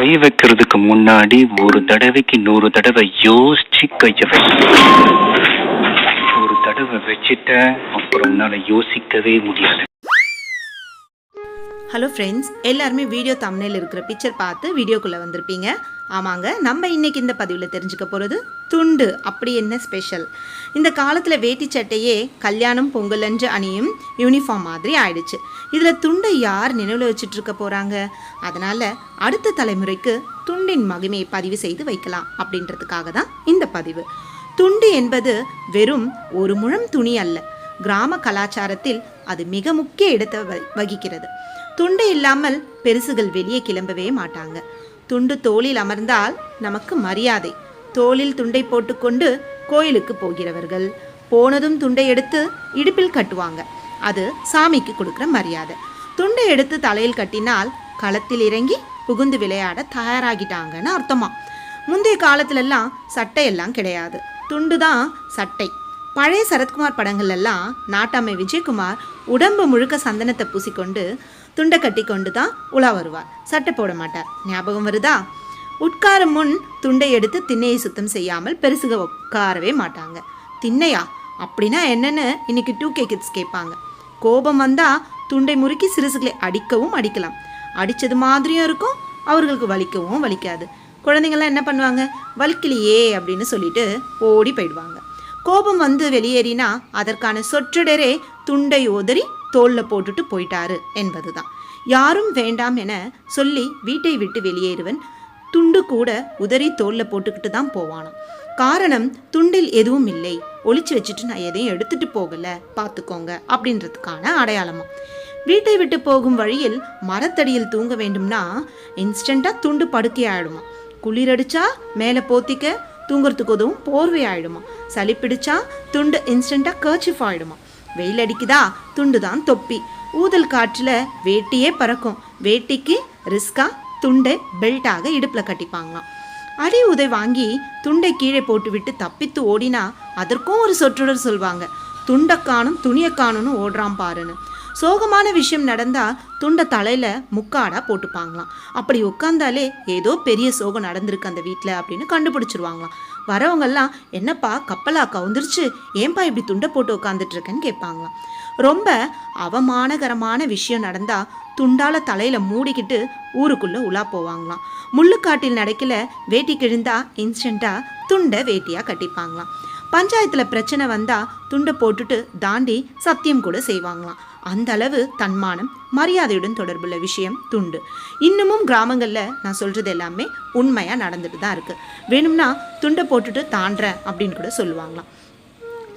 கை வைக்கிறதுக்கு முன்னாடி ஒரு தடவைக்கு நூறு தடவை யோசிச்சு கைய வை ஒரு தடவை வச்சுட்ட அப்புறம் உன்னால யோசிக்கவே முடியாது ஹலோ ஃப்ரெண்ட்ஸ் எல்லாருமே வீடியோ தம்னையில் இருக்கிற பிக்சர் பார்த்து வீடியோக்குள்ளே வந்திருப்பீங்க. ஆமாங்க நம்ம இன்றைக்கி இந்த பதிவில் தெரிஞ்சுக்க போகிறது துண்டு அப்படி என்ன ஸ்பெஷல் இந்த காலத்தில் வேட்டி சட்டையே கல்யாணம் பொங்கல் அன்று அணியும் யூனிஃபார்ம் மாதிரி ஆயிடுச்சு. இதில் துண்டை யார் நினைவில் வச்சுட்ருக்க போகிறாங்க அதனால் அடுத்த தலைமுறைக்கு துண்டின் மகிமையை பதிவு செய்து வைக்கலாம் அப்படின்றதுக்காக தான் இந்த பதிவு. துண்டு என்பது வெறும் ஒரு முழம் துணி அல்ல. கிராம கலாச்சாரத்தில் அது மிக முக்கிய இடத்தை வ- வகிக்கிறது. துண்டு இல்லாமல் பெருசுகள் வெளியே கிளம்பவே மாட்டாங்க. துண்டு தோளில் அமர்ந்தால் நமக்கு மரியாதை. தோளில் துண்டை போட்டுக்கொண்டு கோயிலுக்கு போகிறவர்கள். போனதும் துண்டை எடுத்து இடுப்பில் கட்டுவாங்க. அது சாமிக்கு கொடுக்குற மரியாதை. துண்டை எடுத்து தலையில் கட்டினால் களத்தில் இறங்கி புகுந்து விளையாட தயாராகிட்டாங்கன்னு அர்த்தமா? முந்தைய காலத்துலலாம் சட்டையெல்லாம் கிடையாது. துண்டு தான் சட்டை. பழைய சரத்குமார் படங்கள்லாம் நாட்டாமை விஜயகுமார் உடம்பு முழுக்க சந்தனத்தை பூசிக்கொண்டு துண்டை கட்டி கொண்டு தான் உலா வருவார். சட்டை போட மாட்டார். ஞாபகம் வருதா? உட்காரும் முன் துண்டை எடுத்து திண்ணையை சுத்தம் செய்யாமல் பெருசுக உட்காரவே மாட்டாங்க. திண்ணையா? அப்படின்னா என்னன்னு இன்னைக்கு டூ கே கிட்ஸ் கேட்பாங்க. கோபம் வந்தால் துண்டை முறுக்கி சிறுசுகளை அடிக்கவும் அடிக்கலாம். அடித்தது மாதிரியும் இருக்கும் அவர்களுக்கு வலிக்கவும் வலிக்காது. குழந்தைங்கள்லாம் என்ன பண்ணுவாங்க? வலிக்கலையே அப்படின்னு சொல்லிட்டு ஓடி போயிடுவாங்க. கோபம் வந்து வெளியேறினா அதற்கான சொற்றொடரே துண்டை உதறி தோளில் போட்டுட்டு போயிட்டாரு என்பதுதான். யாரும் வேண்டாம் என சொல்லி வீட்டை விட்டு வெளியேறுவன் துண்டு கூட உதறி தோளில் போட்டுக்கிட்டு தான் போவானாம். காரணம் துண்டில் எதுவும் இல்லை. ஒழிச்சு வச்சுட்டு நான் எதையும் எடுத்துட்டு போகல. பார்த்துக்கோங்க அப்படின்றதுக்கான அடையாளமா. வீட்டை விட்டு போகும் வழியில் மரத்தடியில் தூங்க வேண்டும்னா இன்ஸ்டண்ட்டாக துண்டு படுக்கை ஆயிடுமா குளிரடிச்சா மேலே போத்திக்க தூங்குறதுக்கு உதவும் போர்வை ஆயிடுமா சளி பிடிச்சா துண்டு இன்ஸ்டண்ட்டாக கர்ச்சிஃப் ஆயிடுமா? வெயில் அடிக்குதா? துண்டு தான் தொப்பி. ஊதல் காற்றில் வேட்டியே பறக்கும். வேட்டிக்கு ரிஸ்கா துண்டை பெல்ட்டாக இடுப்புல கட்டிப்பாங்களாம். அடி உதை வாங்கி துண்டை கீழே போட்டுவிட்டு தப்பித்து ஓடினா அதற்கும் ஒரு சொற்றொடர் சொல்வாங்க. துண்டை காணும் துணியை காணும்னு ஓடுறான் பாருன்னு. சோகமான விஷயம் நடந்தால் துண்டை தலையில் முக்காடாக போட்டுப்பாங்களாம். அப்படி உட்காந்தாலே ஏதோ பெரிய சோகம் நடந்திருக்கு அந்த வீட்டில் அப்படின்னு கண்டுபிடிச்சிருவாங்களாம். வரவங்கெல்லாம் என்னப்பா கப்பலா கவுந்துருச்சு? ஏன்பா இப்படி துண்டை போட்டு உட்காந்துட்ருக்கேன்னு கேட்பாங்களாம். ரொம்ப அவமானகரமான விஷயம் நடந்தால் துண்டால தலையில் மூடிக்கிட்டு ஊருக்குள்ளே உலா போவாங்களாம். முள்ளுக்காட்டில் நடக்கல வேட்டி கிழிந்தா இன்ஸ்டண்ட்டாக துண்டை வேட்டியாக கட்டிப்பாங்களாம். பஞ்சாயத்தில் பிரச்சனை வந்தால் துண்டை போட்டுட்டு தாண்டி சத்தியம் கூட செய்வாங்களாம். அந்த அளவு தன்மானம் மரியாதையுடன் தொடர்புள்ள விஷயம் துண்டு. இன்னமும் கிராமங்களில் நான் சொல்கிறது எல்லாமே உண்மையாக நடந்துட்டு தான் இருக்குது வேணும்னா துண்டை போட்டுட்டு தாண்டுறேன் அப்படின்னு கூட சொல்லுவாங்களாம்.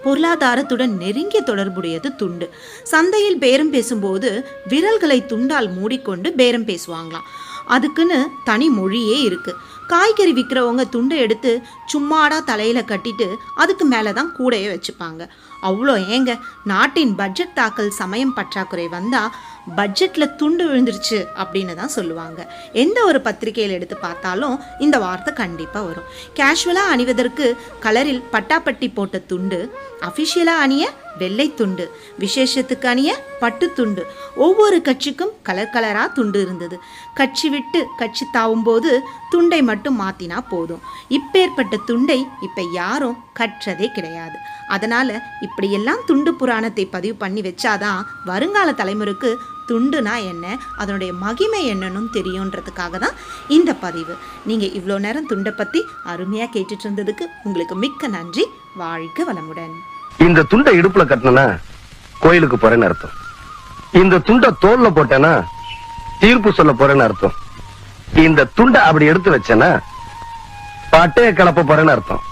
பொருளாதாரத்துடன் நெருங்கிய தொடர்புடையது துண்டு. சந்தையில் பேரம் பேசும்போது விரல்களை துண்டால் மூடிக்கொண்டு பேரம் பேசுவாங்களாம். அதுக்குன்னு தனி மொழியே இருக்குது காய்கறி விற்கிறவங்க துண்டை எடுத்து சும்மாடா தலையில் கட்டிட்டு அதுக்கு மேலே தான் கூடையே வச்சுப்பாங்க. அவ்வளோ ஏங்க நாட்டின் பட்ஜெட் தாக்கல் சமயம் பற்றாக்குறை வந்தால் பட்ஜெட்டில் துண்டு விழுந்துருச்சு அப்படின்னு தான் சொல்லுவாங்க. எந்த ஒரு பத்திரிகையில் எடுத்து பார்த்தாலும் இந்த வார்த்தை கண்டிப்பாக வரும். கேஷுவலாக அணிவதற்கு கலரில் பட்டாப்பட்டி போட்ட துண்டு அஃபிஷியலாக அணிய வெள்ளை துண்டு விசேஷத்துக்கு அணிய பட்டு துண்டு. ஒவ்வொரு கட்சிக்கும் கலர் கலராக துண்டு இருந்தது. கட்சி விட்டு கட்சி தாவும்போது துண்டை மட்டும் மாத்தினா போதும். இப்பேற்பட்ட துண்டை இப்போ யாரும் கற்றதே கிடையாது. அதனால் இப்படியெல்லாம் துண்டு புராணத்தை பதிவு பண்ணி வச்சாதான் வருங்கால தலைமுறைக்கு துண்டுனா என்ன? அதனுடைய மகிமை என்னன்னு தெரியுன்றதுக்காக தான் இந்த பதிவு. நீங்க இவ்வளோ நேரம் துண்டை பத்தி அருமையா கேட்டுட்டு இருந்ததுக்கு உங்களுக்கு மிக்க நன்றி. வாழ்க வளமுடன். இந்த துண்டை இடுப்புல கட்டினா கோயிலுக்கு போறேன்னு அர்த்தம். இந்த துண்டை தோல்ல போட்டேன்னா தீர்ப்பு சொல்ல போறேன்னு அர்த்தம். இந்த துண்டை அப்படி எடுத்து வச்சேன்னா பட்டைய கலப்ப போறேன்னு அர்த்தம்.